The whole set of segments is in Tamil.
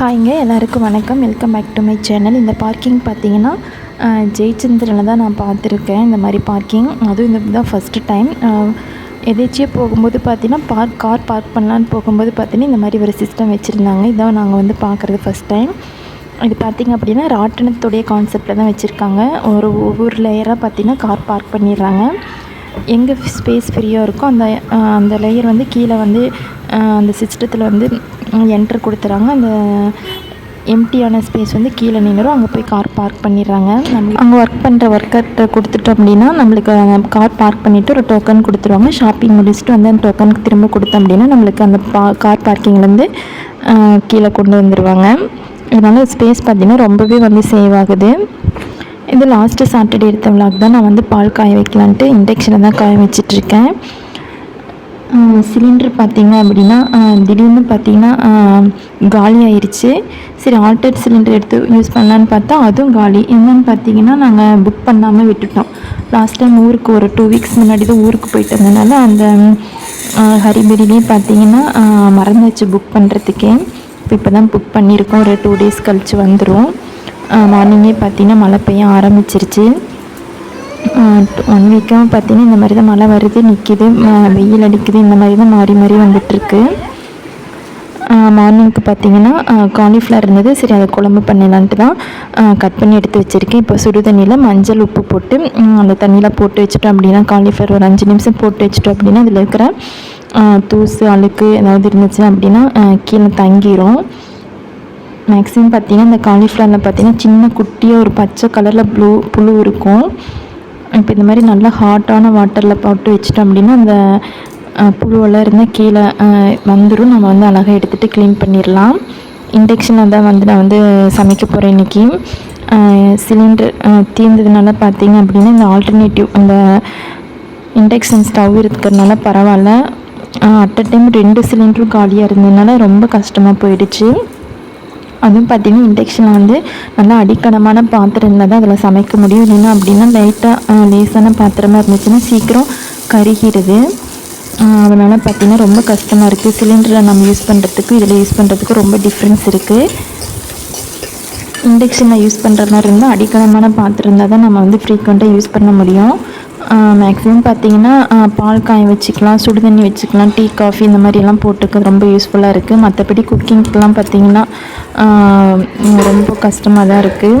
ஹாய்ங்க எல்லாருக்கும் வணக்கம். Welcome back to my channel இந்த பார்க்கிங் பார்த்தீங்கன்னா ஜெயச்சந்திரனில் தான் நான் பார்த்துருக்கேன். இந்த மாதிரி பார்க்கிங் அதுவும் இந்த தான் ஃபஸ்ட்டு டைம் எதேச்சியாக போகும்போது பார்த்தீங்கன்னா பார்க் கார் பார்க் பண்ணலான்னு போகும்போது பார்த்தீங்கன்னா இந்த மாதிரி ஒரு சிஸ்டம் வச்சுருந்தாங்க. இதான் நாங்கள் வந்து பார்க்குறது ஃபஸ்ட் டைம் இது பார்த்திங்க அப்படின்னா ராட்டினத்துடைய கான்செப்டில் தான் வச்சுருக்காங்க. ஒரு ஒவ்வொரு லேயராக பார்த்தீங்கன்னா கார் பார்க் பண்ணிடுறாங்க. எங்கே ஸ்பேஸ் ஃப்ரீயாக இருக்கோ அந்த அந்த லேயர் வந்து கீழே வந்து அந்த சிஸ்டத்தில் வந்து என்ட்ரு கொடுத்துறாங்க. அந்த எம்டியான ஸ்பேஸ் வந்து கீழே நின்றுரும் அங்கே போய் கார் பார்க் பண்ணிடுறாங்க. நம்ம அங்கே ஒர்க் பண்ணுற ஒர்க்கர்கிட்ட கொடுத்துட்டோம் அப்படின்னா நம்மளுக்கு கார் பார்க் பண்ணிவிட்டு ஒரு டோக்கன் கொடுத்துருவாங்க. ஷாப்பிங் முடிச்சுட்டு வந்து அந்த டோக்கனுக்கு திரும்ப கொடுத்தோம் அப்படின்னா நம்மளுக்கு அந்த பா கார் பார்க்கிங்லேருந்து கீழே கொண்டு வந்துடுவாங்க இதனால் ஸ்பேஸ் பார்த்திங்கன்னா ரொம்பவே வந்து சேவ் ஆகுது. இது லாஸ்ட்டு சாட்டர்டே எடுத்த விளாக் தான். நான் வந்து பால் காய வைக்கலான்ட்டு இண்டக்ஷனில் தான் காய வச்சிட்ருக்கேன் சிலிண்டர் பார்த்திங்க அப்படின்னா திடீர்னு பார்த்தீங்கன்னா காலி ஆயிடுச்சு சரி ஆல்டர் சிலிண்டர் எடுத்து யூஸ் பண்ணலான்னு பார்த்தா அதுவும் காலி. என்னன்னு பார்த்தீங்கன்னா நாங்கள் புக் பண்ணாமல் விட்டுட்டோம். லாஸ்ட் டைம் ஊருக்கு ஒரு டூ வீக்ஸ் முன்னாடி தான் ஊருக்கு போயிட்டு இருந்தனால அந்த ஹரிபரிலேயே பார்த்தீங்கன்னா மறந்துச்சு புக் பண்ணுறதுக்கே இப்போ இப்போ தான் புக் பண்ணியிருக்கோம். ஒரு டூ டேஸ் கழித்து வந்துடும் மார்னிங்கே பார்த்தீங்கன்னா மழை பெய்ய ஆரம்பிச்சிருச்சு. ஒன் வீக்காக பார்த்தீங்கன்னா இந்த மாதிரி தான் மழை வருது நிற்கிது வெயில் அடிக்குது இந்த மாதிரி தான் மாறி மாறி வந்துட்டுருக்கு. மார்னிங்க்கு பார்த்தீங்கன்னா காலிஃப்ளவர் இருந்தது. சரி அதை குழம்பு பண்ணலான்ட்டு தான் கட் பண்ணி எடுத்து வச்சுருக்கேன். இப்போ சுடு தண்ணியில் மஞ்சள் உப்பு போட்டு அந்த தண்ணியில் போட்டு வச்சுட்டோம் அப்படின்னா காலிஃப்ளவர் ஒரு அஞ்சு நிமிஷம் போட்டு வச்சுட்டோம் அப்படின்னா அதில் இருக்கிற தூசு அழுக்கு ஏதாவது இருந்துச்சு அப்படின்னா கீழே தங்கிரும். மேக்ஸிமம் பார்த்தீங்கன்னா இந்த காலிஃப்ளவரில் பார்த்தீங்கன்னா சின்ன குட்டியாக ஒரு பச்சை கலரில் ப்ளூ புழு இருக்கும். இப்போ இந்த மாதிரி நல்லா ஹாட்டான வாட்டரில் போட்டு வச்சிட்டோம் அப்படின்னா அந்த புழுவெல்லாம் இருந்தால் கீழே வந்துடும் நம்ம வந்து அழகாக எடுத்துகிட்டு க்ளீன் பண்ணிடலாம் இண்டக்ஷனில் தான் வந்து நான் வந்து சமைக்க போகிறேன் இன்றைக்கி சிலிண்டர் தீர்ந்ததுனால பார்த்தீங்க அப்படின்னா இந்த ஆல்டர்னேட்டிவ் அந்த இண்டக்ஷன் ஸ்டவ் இருக்கிறதுனால பரவாயில்ல. அட் அ டைம் ரெண்டு சிலிண்டரும் காலியாக இருந்ததுனால ரொம்ப கஷ்டமாக போயிடுச்சு. அதுவும் பார்த்தீங்கன்னா இண்டக்ஷனில் வந்து நல்லா அடிக்கடமான பாத்திரம் இருந்தால் தான் அதில் சமைக்க முடியும். இல்லைன்னா அப்படின்னா லைட்டாக லேசான பாத்திரமாக இருந்துச்சுன்னா சீக்கிரம் கருகிடுது அதனால் பார்த்தீங்கன்னா ரொம்ப கஷ்டமாக இருக்குது சிலிண்டரை நம்ம யூஸ் பண்ணுறதுக்கு இதில் யூஸ் பண்ணுறதுக்கு ரொம்ப டிஃப்ரென்ஸ் இருக்குது இண்டக்ஷனில் யூஸ் பண்ணுற மாதிரி இருந்தால் அடிக்கடமான பாத்திரம் இருந்தால் தான் நம்ம வந்து ஃப்ரீக்வெண்ட்டாக யூஸ் பண்ண முடியும். மேக்ஸிமம் பார்த்தீங்கன்னா பால் காய வச்சுக்கலாம் சுடு தண்ணி வச்சுக்கலாம் டீ காஃபி இந்த மாதிரிலாம் போட்டுக்க ரொம்ப யூஸ்ஃபுல்லாக இருக்குது மற்றபடி குக்கிங்க்கெலாம் பார்த்தீங்கன்னா ரொம்ப கஷ்டமாக தான் இருக்குது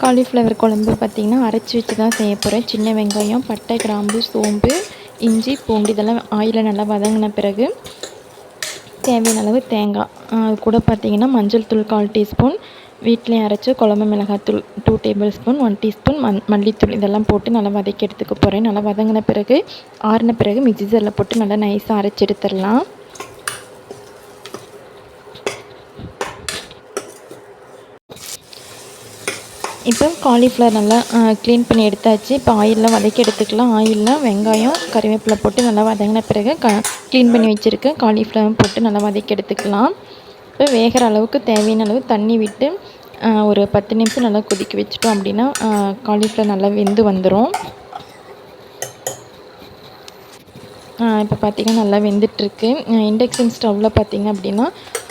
காலிஃப்ளவர் குழம்பு பார்த்திங்கன்னா அரைச்சி வச்சு தான் செய்ய போகிறேன் சின்ன வெங்காயம் பட்டை கிராம்பு சோம்பு இஞ்சி பூண்டு இதெல்லாம் ஆயிலில் நல்லா வதங்கின பிறகு தேவையான அளவு தேங்காய். அது கூட பார்த்திங்கன்னா மஞ்சள் தூள் கால் டீஸ்பூன் வீட்டிலே அரைச்சி குழம்பு மிளகாத்தூள் two tablespoon one teaspoon மண் மல்லித்தூள் இதெல்லாம் போட்டு நல்லா வதக்கி எடுத்துக்க போகிறேன் நல்லா வதங்கின பிறகு ஆறின பிறகு மிக்ஸி ஜாரில் போட்டு நல்லா நைஸாக அரைச்சி எடுத்துடலாம். இப்போ காலிஃப்ளவர் நல்லா க்ளீன் பண்ணி எடுத்தாச்சு. இப்போ ஆயிலில் வதக்கி எடுத்துக்கலாம். ஆயிலில் வெங்காயம் கறிவேப்பிலை போட்டு நல்லா வதங்கின பிறகு க க்ளீன் பண்ணி வச்சுருக்க காலிஃப்ளவர் போட்டு நல்லா வதக்கி எடுத்துக்கலாம். இப்போ வேகிற அளவுக்கு தேவையான அளவு தண்ணி விட்டு ஒரு பத்து நிமிஷம் நல்லா கொதிக்க வச்சிட்டோம் அப்படின்னா காலிஃப்ளவர் நல்லா வெந்து வந்துடும் இப்போ பார்த்திங்கன்னா நல்லா வெந்துட்டுருக்கு. இண்டக்ஷன் ஸ்டவ்வில் பார்த்திங்க அப்படின்னா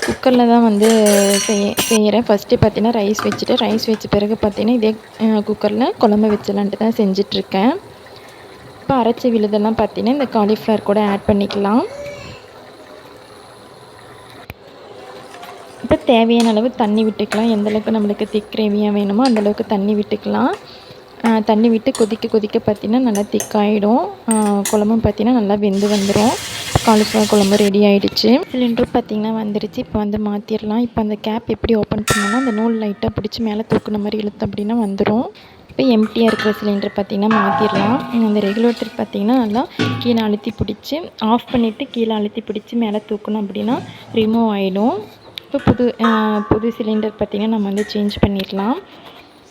குக்கரில் தான் வந்து செய்ய செய்கிறேன் ஃபஸ்ட்டு பார்த்தீங்கன்னா ரைஸ் வச்சுட்டு ரைஸ் வச்ச பிறகு பார்த்தீங்கன்னா இதே குக்கரில் குழம்பு வச்சலான்ட்டு தான் செஞ்சிட்ருக்கேன் இப்போ அரைச்ச விழுதெல்லாம் பார்த்தீங்கன்னா இந்த காலிஃப்ளவர் கூட ஆட் பண்ணிக்கலாம். தேவையான அளவு தண்ணி விட்டுக்கலாம். எந்தளவுக்கு நம்மளுக்கு திக் கிரேவியாக வேணுமோ அந்தளவுக்கு தண்ணி விட்டுக்கலாம். தண்ணி விட்டு கொதிக்க கொதிக்க பார்த்தீங்கன்னா நல்லா திக்காயிடும் குழம்பும் பார்த்தீங்கன்னா நல்லா வெந்து வந்துடும் காலிஃப்ளவர் குழம்பு ரெடி ஆகிடுச்சு சிலிண்டரும் பார்த்தீங்கன்னா வந்துருச்சு. இப்போ வந்து மாற்றிடலாம் இப்போ அந்த கேப் எப்படி ஓப்பன் பண்ணோன்னா அந்த நூல் லைட்டாக பிடிச்சி மேலே தூக்குன மாதிரி இழுத்து அப்படின்னா வந்துடும் இப்போ எம்டியாக இருக்கிற சிலிண்டர் பார்த்தீங்கன்னா மாற்றிடலாம் அந்த ரெகுலேட்டர் பார்த்தீங்கன்னா நல்லா கீழே அழுத்தி பிடிச்சி ஆஃப் பண்ணிவிட்டு கீழே அழுத்தி பிடிச்சி மேலே தூக்கணும் அப்படின்னா ரிமூவ் ஆகிடும் இப்போ புது புது சிலிண்டர் பார்த்திங்கன்னா நம்ம வந்து சேஞ்ச் பண்ணிடலாம்.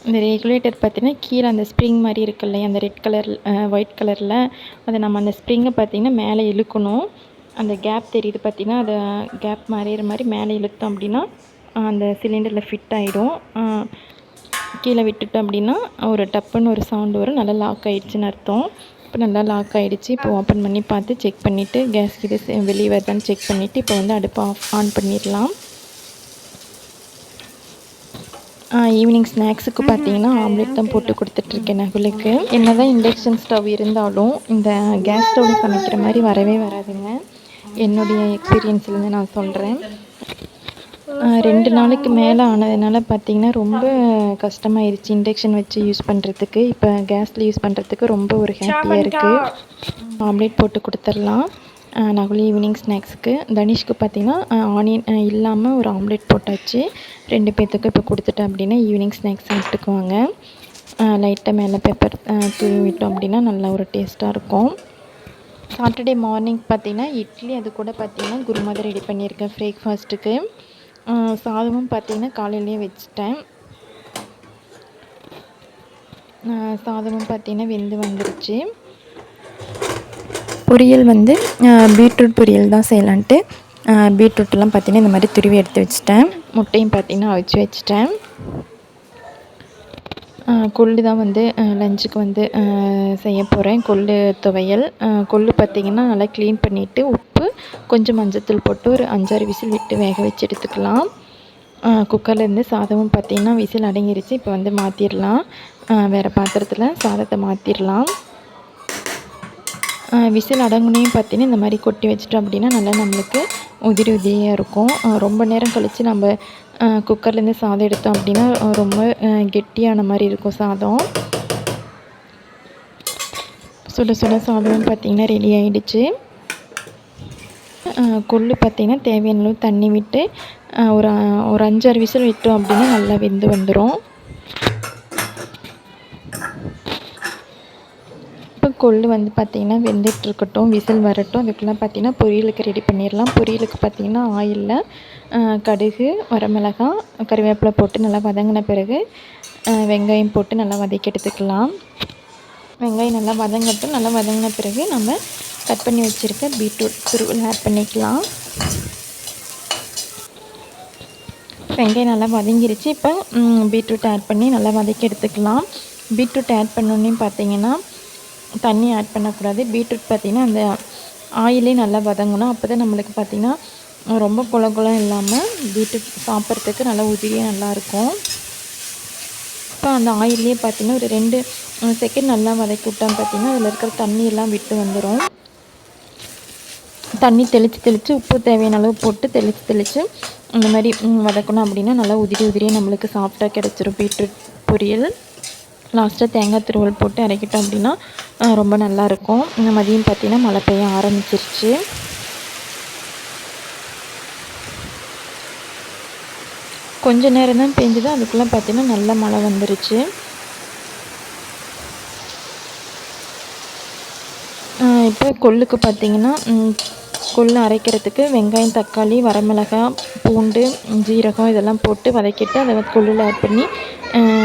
இந்த ரெகுலேட்டர் பார்த்தீங்கன்னா கீழே அந்த ஸ்ப்ரிங் மாதிரி இருக்கு இல்லையா அந்த ரெட் கலர் ஒயிட் கலரில் அதை நம்ம அந்த ஸ்ப்ரிங்கை பார்த்திங்கன்னா மேலே இழுக்கணும். அந்த கேப் தெரியுது பார்த்தீங்கன்னா அதை கேப் மறையிற மாதிரி மேலே இழுத்தோம் அப்படின்னா அந்த சிலிண்டரில் ஃபிட் ஆகிடும் கீழே விட்டுட்டோம் அப்படின்னா ஒரு டப்புன்னு ஒரு சவுண்டு வரும் நல்லா லாக் ஆகிடுச்சின்னு அர்த்தம். இப்போ நல்லா லாக் ஆகிடுச்சு இப்போ ஓப்பன் பண்ணி பார்த்து செக் பண்ணிவிட்டு கேஸ் இது வெளியே வருதான்னு செக் பண்ணிவிட்டு இப்போ வந்து அடுப்பை ஆஃப் ஆன் பண்ணிடலாம். ஈவினிங் ஸ்நாக்ஸுக்கு பார்த்தீங்கன்னா ஆம்லெட் தான் போட்டு கொடுத்துட்ருக்கேன் நகுலுக்கு என்ன தான் இண்டக்ஷன் ஸ்டவ் இருந்தாலும் இந்த கேஸ் ஸ்டவ்வில் சமைக்கிற மாதிரி வரவே வராதுங்க. என்னுடைய எக்ஸ்பீரியன்ஸ்லேருந்து நான் சொல்கிறேன் ரெண்டு நாளைக்கு மேலே ஆனதுனால பார்த்தீங்கன்னா ரொம்ப கஷ்டமாயிருச்சு இண்டக்ஷன் வச்சு யூஸ் பண்ணுறதுக்கு இப்போ கேஸில் யூஸ் பண்ணுறதுக்கு ரொம்ப ஒரு ஹாப்பியாக இருக்குது ஆம்லேட் போட்டு கொடுத்துர்லாம் நகுல் ஈவினிங் ஸ்நாக்ஸுக்கு தனிஷ்க்கு பார்த்தீங்கன்னா ஆனியன் இல்லாமல் ஒரு ஆம்லேட் போட்டாச்சு. ரெண்டு பேர்த்துக்கும் இப்போ கொடுத்துட்டேன் அப்படின்னா ஈவினிங் ஸ்நாக்ஸ் சாப்பிட்டுக்குவாங்க லைட்டாக மேலே பெப்பர் தூவி விட்டோம் அப்படின்னா நல்லா ஒரு டேஸ்ட்டாக இருக்கும். சாட்டர்டே மார்னிங் பார்த்தீங்கன்னா இட்லி அது கூட பார்த்தீங்கன்னா குருமா ரெடி பண்ணியிருக்கேன் பிரேக்ஃபாஸ்ட்டுக்கு சாதமும் பார்த்தீங்கன்னா காலையிலேயே வச்சுட்டேன். சாதமும் பார்த்தீங்கன்னா வெந்து வந்துருச்சு. பொரியல் வந்து பீட்ரூட் பொரியல் தான் செய்யலான்ட்டு. பீட்ரூட்லாம் பார்த்தீங்கன்னா இந்த மாதிரி துருவி எடுத்து வச்சுட்டேன். முட்டையும் பார்த்தீங்கன்னா அவிச்சு வச்சுட்டேன். கொள்ளு தான் வந்து லஞ்சுக்கு வந்து செய்ய போகிறேன் கொள்ளு துவையல். கொள்ளு பார்த்திங்கன்னா நல்லா க்ளீன் பண்ணிவிட்டு உப்பு கொஞ்சம் மஞ்சத்தூள் போட்டு ஒரு அஞ்சாறு விசில் விட்டு வேக வச்சு எடுத்துக்கலாம். குக்கர்லேருந்து சாதமும் பார்த்திங்கன்னா விசில் அடங்கிருச்சு. இப்போ வந்து மாற்றிடலாம் வேறு பாத்திரத்தில் சாதத்தை மாற்றிடலாம் விசில் அடங்குனையும் பார்த்தீங்கன்னா இந்த மாதிரி கொட்டி வச்சிட்டோம் அப்படின்னா நல்லா நம்மளுக்கு உதிரி உதிரியாக இருக்கும். ரொம்ப நேரம் கழித்து நம்ம குக்கர்லேருந்து சாதம் எடுத்தோம் அப்படின்னா ரொம்ப கெட்டியான மாதிரி இருக்கும் சாதம். சுட சுட சாதம் பார்த்திங்கன்னா ரெடி ஆகிடுச்சு கொள்ளு பார்த்திங்கன்னா தேவையான அளவு தண்ணி விட்டு ஒரு ஒரு அஞ்சாறு விசில் விட்டோம் அப்படின்னா நல்லா வெந்து வந்துடும் கொள்ளு வந்து பார்த்திங்கன்னா வெந்துட்டுருக்கட்டும் விசில் வரட்டும் அதுக்குள்ளே பார்த்திங்கன்னா பொரியலுக்கு ரெடி பண்ணிடலாம். பொரியலுக்கு பார்த்திங்கன்னா ஆயிலில் கடுகு வரமிளகா கருவேப்பிலை போட்டு நல்லா வதங்கின பிறகு வெங்காயம் போட்டு நல்லா வதக்கி எடுத்துக்கலாம். வெங்காயம் நல்லா வதங்கட்டும். நல்லா வதங்கின பிறகு நம்ம கட் பண்ணி வச்சுருக்க பீட்ரூட் துருவில் ஆட் பண்ணிக்கலாம். வெங்காயம் நல்லா வதங்கிருச்சு. இப்போ பீட்ரூட் ஆட் பண்ணி நல்லா வதக்கி எடுத்துக்கலாம். பீட்ரூட் ஆட் பண்ணோன்னே பார்த்தீங்கன்னா தண்ணி ஆட் பண்ணக்கூடாது. பீட்ரூட் பார்த்திங்கன்னா அந்த ஆயிலே நல்லா வதங்கணும். அப்போ தான் நம்மளுக்கு பார்த்திங்கன்னா ரொம்ப குல குலம் இல்லாமல் பீட்ரூட் சாப்பிட்றதுக்கு நல்லா உதிரியாக நல்லாயிருக்கும். இப்போ அந்த ஆயிலே பார்த்திங்கன்னா ஒரு ரெண்டு செகண்ட் நல்லா வதக்கி விட்டோம் பார்த்திங்கன்னா அதில் இருக்கிற தண்ணியெல்லாம் விட்டு வந்துடும் தண்ணி தெளித்து தெளித்து உப்பு தேவையான அளவு போட்டு தெளித்து தெளித்து இந்த மாதிரி வதக்கணும் அப்படின்னா நல்லா உதிரி உதிரியாக நம்மளுக்கு சாஃப்டாக கிடச்சிரும் பீட்ரூட் பொரியல். லாஸ்ட்டாக தேங்காய் திருவல் போட்டு இறக்கிட்டோம் அப்படின்னா ரொம்ப நல்லாயிருக்கும் இந்த மதியம் பார்த்திங்கன்னா மழை பெய்ய ஆரம்பிச்சிருச்சு. கொஞ்ச நேரம் தான் பெஞ்சுது. அதுக்குள்ளே பார்த்திங்கன்னா நல்ல மழை வந்துருச்சு. இப்போ கொள்ளுக்கு பார்த்திங்கன்னா கொள்ளு அரைக்கிறதுக்கு வெங்காயம் தக்காளி வரமிளகாய் பூண்டு ஜீரகம் இதெல்லாம் போட்டு வதக்கிட்டு அதை கொள்ளில் ஆட் பண்ணி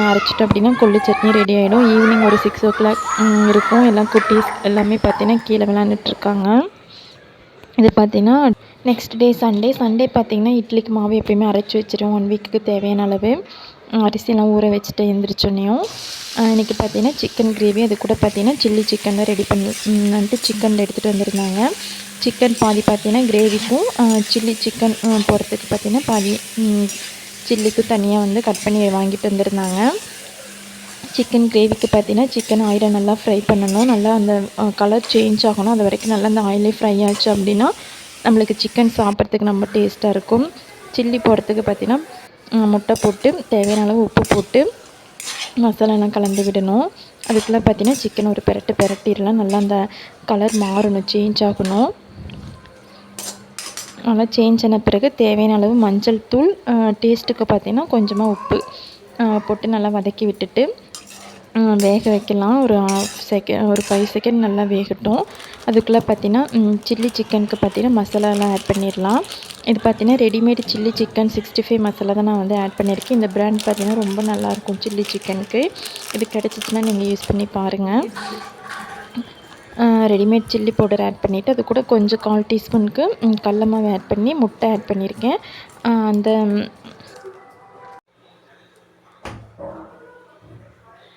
அரைச்சிட்டோம் அப்படின்னா கொள்ளு சட்னி ரெடி ஆகிடும் ஈவினிங் ஒரு சிக்ஸ் ஓ கிளாக் இருக்கும். எல்லாம் குட்டீஸ் எல்லாமே பார்த்தீங்கன்னா கீழே விளாண்டுட்ருக்காங்க இது பார்த்திங்கன்னா நெக்ஸ்ட் டே சண்டே சண்டே பார்த்திங்கன்னா இட்லிக்கு மாவு எப்போயுமே அரைச்சி வச்சிடும் ஒன் வீக்குக்கு தேவையான அளவு. அரிசியெல்லாம் ஊற வச்சுட்டு எழுந்திரிச்சோன்னையும் இன்றைக்கி பார்த்திங்கன்னா சிக்கன் கிரேவி அது கூட பார்த்திங்கன்னா சில்லி சிக்கன் ரெடி பண்ணிட்டு சிக்கன் எடுத்துகிட்டு வந்திருந்தாங்க. சிக்கன் பாதி பார்த்திங்கன்னா கிரேவிக்கும் சில்லி சிக்கன் போடுறதுக்கு பார்த்திங்கன்னா பாதி சில்லிக்கு தனியாக வந்து கட் பண்ணி வாங்கிட்டு வந்திருந்தாங்க. சிக்கன் கிரேவிக்கு பார்த்தீங்கன்னா சிக்கன் ஆயிலை நல்லா ஃப்ரை பண்ணணும். நல்லா அந்த கலர் சேஞ்ச் ஆகணும். அது வரைக்கும் நல்லா அந்த ஆயிலே ஃப்ரை ஆச்சு அப்படின்னா நம்மளுக்கு சிக்கன் சாப்பிட்றதுக்கு ரொம்ப டேஸ்ட்டாக இருக்கும். சில்லி போடுறதுக்கு பார்த்திங்கன்னா முட்டை போட்டு தேவையான அளவு உப்பு போட்டு மசாலாலாம் கலந்து விடணும். அதுக்குள்ளே பார்த்திங்கன்னா சிக்கன் ஒரு பெரட்டு பெரட்டிடலாம் நல்லா அந்த கலர் மாறணும் சேஞ்ச் ஆகணும். நல்லா சேஞ்ச் ஆன பிறகு தேவையான அளவு மஞ்சள் தூள் டேஸ்ட்டுக்கு பார்த்திங்கன்னா கொஞ்சமாக உப்பு போட்டு நல்லா வதக்கி விட்டுட்டு வேக வைக்கலாம். ஒரு ஆஃப் செகண்ட் ஒரு ஃபைவ் செகண்ட் நல்லா வேகட்டும். அதுக்குள்ளே பார்த்திங்கன்னா சில்லி சிக்கனுக்கு பார்த்திங்கன்னா மசாலாலாம் ஆட் பண்ணிடலாம். இது பார்த்திங்கன்னா readymade chilli chicken sixty five masala தான் நான் வந்து ஆட் பண்ணியிருக்கேன். இந்த ப்ராண்ட் பார்த்திங்கன்னா ரொம்ப நல்லாயிருக்கும் சில்லி சிக்கனுக்கு இது கிடச்சிச்சின்னா நீங்கள் யூஸ் பண்ணி பாருங்கள் ரெடிமேட் சில்லி பவுடர் ஆட் பண்ணிவிட்டு அது கூட கொஞ்சம் கால் டீஸ்பூனுக்கு கடல மாவு ஆட் பண்ணி முட்டை ஆட் பண்ணியிருக்கேன். அந்த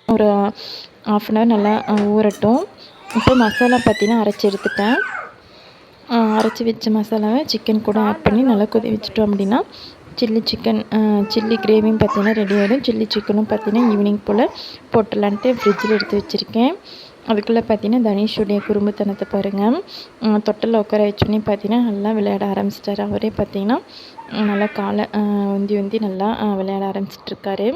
ஒரு ஆஃப் அன் ஹவர் நல்லா ஊறட்டும். இப்போ மசாலா பார்த்தீங்கன்னா அரைச்சி எடுத்துட்டேன். அரைச்சி வச்ச மசாலாவை சிக்கன் கூட ஆட் பண்ணி நல்லா கொதி வச்சுட்டோம் அப்படின்னா சில்லி சிக்கன் சில்லி கிரேவியும் பார்த்தீங்கன்னா ரெடி ஆகிடும் சில்லி சிக்கனும் பார்த்தீங்கன்னா ஈவினிங் போல் போட்டுடலான்ட்டு ஃப்ரிட்ஜில் எடுத்து வச்சுருக்கேன். அதுக்குள்ளே பார்த்தீங்கன்னா தனீஷுடைய குறும்புத்தனத்தை பாருங்கள் தொட்டில் உட்கார வச்சோடனே பார்த்தீங்கன்னா நல்லா விளையாட ஆரம்பிச்சிட்டாரு. அவரே பார்த்தீங்கன்னா நல்லா காலை உந்தி உந்தி நல்லா விளையாட ஆரம்பிச்சிட்ருக்காரு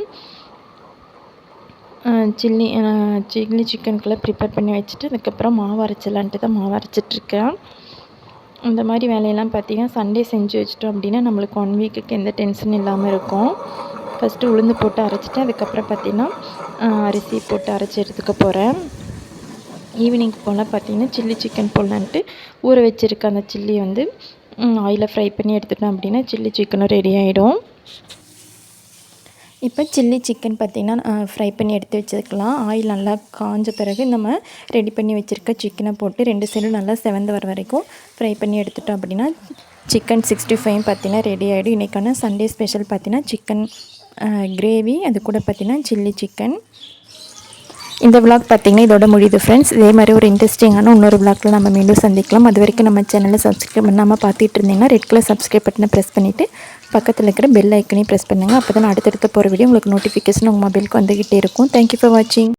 சில்லி சில்லி சிக்கனுக்குள்ளே ப்ரிப்பேர் பண்ணி வச்சுட்டு அதுக்கப்புறம் மாவு அரைச்சிடலான்ட்டு தான் மாவு அரைச்சிட்ருக்கேன் இந்த மாதிரி வேலையெல்லாம் பார்த்திங்கன்னா சண்டே செஞ்சு வச்சிட்டோம் அப்படின்னா நம்மளுக்கு ஒன் வீக்குக்கு எந்த டென்ஷன் இல்லாமல் இருக்கும். ஃபஸ்ட்டு உளுந்து போட்டு அரைச்சிட்டு அதுக்கப்புறம் பார்த்திங்கன்னா அரிசி போட்டு அரைச்சி எடுத்துக்க போகிறேன் ஈவினிங் போல் பார்த்திங்கன்னா சில்லி சிக்கன் போடலான்ட்டு ஊற வச்சுருக்க அந்த சில்லி வந்து ஆயிலில் ஃப்ரை பண்ணி எடுத்துட்டோம் அப்படின்னா சில்லி சிக்கனும் ரெடி ஆகிடும் இப்போ சில்லி சிக்கன் பார்த்திங்கன்னா ஃப்ரை பண்ணி எடுத்து வச்சுருக்கலாம். ஆயில் நல்லா காஞ்ச பிறகு நம்ம ரெடி பண்ணி வச்சுருக்க சிக்கனை போட்டு ரெண்டு சைடும் நல்லா செவந்து வர வரைக்கும் ஃப்ரை பண்ணி எடுத்துட்டோம் அப்படின்னா சிக்கன் சிக்ஸ்டி ஃபைவ் பார்த்திங்கன்னா ரெடி ஆகிடும் இன்றைக்கான சண்டே ஸ்பெஷல் பார்த்திங்கன்னா சிக்கன் கிரேவி அது கூட பார்த்திங்கன்னா சில்லி சிக்கன் இந்த விளாக் பார்த்தீங்கன்னா இதோட முடியுது ஃப்ரெண்ட்ஸ் இதே மாதிரி ஒரு இன்ட்ரெஸ்டிங்கான இன்னொரு விளாக்ல நம்ம மீண்டும் சந்திக்கலாம். அது வரைக்கும் நம்ம சேனலை சப்ஸ்கிரைப் பண்ணாமல் பார்த்துட்டு இருந்தீங்கன்னா ரெட் கலர் சப்ஸ்கிரைப் பட்டனை ப்ரெஸ் பண்ணிவிட்டு பக்கத்தில் இருக்கிற பெல் ஐக்கனையும் ப்ரெஸ் பண்ணுங்கள் அப்போ தான் அடுத்தடுத்த போகிற வீடியோ உங்களுக்கு நோட்டிஃபிகேஷன் உங்கள் மொபைலுக்கு வந்துக்கிட்டே இருக்கும். தேங்க்யூ ஃபார் வாட்சிங்